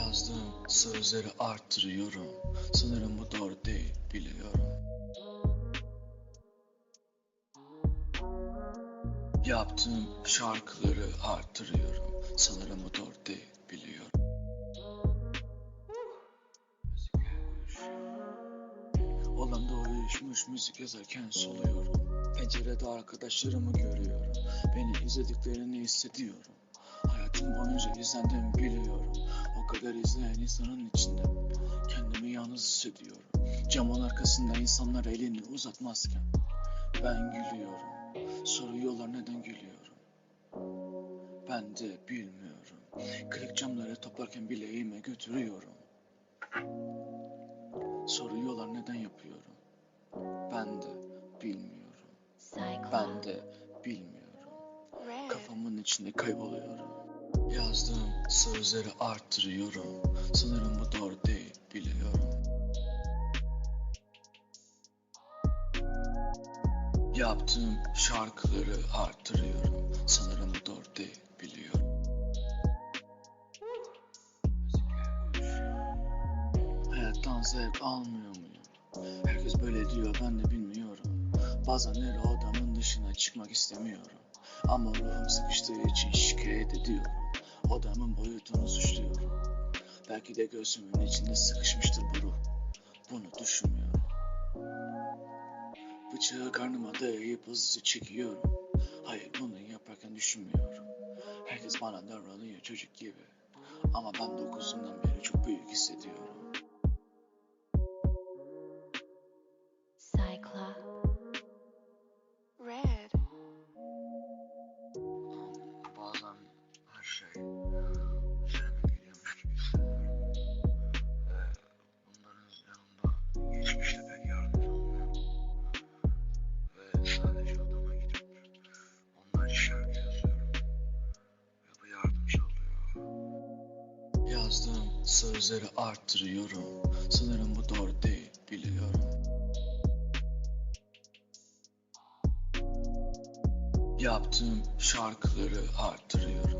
Yazdığım sözleri arttırıyorum Sanırım bu doğru değil biliyorum. Yaptığım şarkıları arttırıyorum Sanırım bu doğru değil biliyorum. Olanda uyuşmuş müzik yazarken soluyorum. Pencerede arkadaşlarımı görüyorum. Beni izlediklerini hissediyorum Hayatım boyunca izlendim biliyorum. O kadar izleyen insanın içinde Kendimi yalnız hissediyorum. Camın arkasında insanlar elini uzatmazken Ben gülüyorum. Soruyorlar neden gülüyorum? Ben de bilmiyorum. Kırık camları toplarken bileğime götürüyorum. Soruyorlar neden yapıyorum? Ben de bilmiyorum. Ben de bilmiyorum. Kafamın içinde kayboluyorum Yazdığım sözleri arttırıyorum Sanırım bu doğru değil biliyorum. Yaptığım şarkıları arttırıyorum Sanırım bu doğru değil biliyorum. Hayattan zevk almıyor muyum? Herkes böyle diyor ben de bilmiyorum. Bazenleri odamın dışına çıkmak istemiyorum. Ama ruhum sıkıştığı için şikayet ediyorum Odamın boyutunu suçluyorum. Belki de gözümün içinde sıkışmıştır bu ruh. Bunu düşünmüyorum. Bıçağı karnıma dayayıp hızlıca çekiyorum. Hayır bunu yaparken düşünmüyorum. Herkes bana davranıyor çocuk gibi. Ama ben dokuzundan beri çok büyük hissediyorum sözleri arttırıyorum. Sanırım bu doğru değil biliyorum. Yaptığım şarkıları arttırıyorum.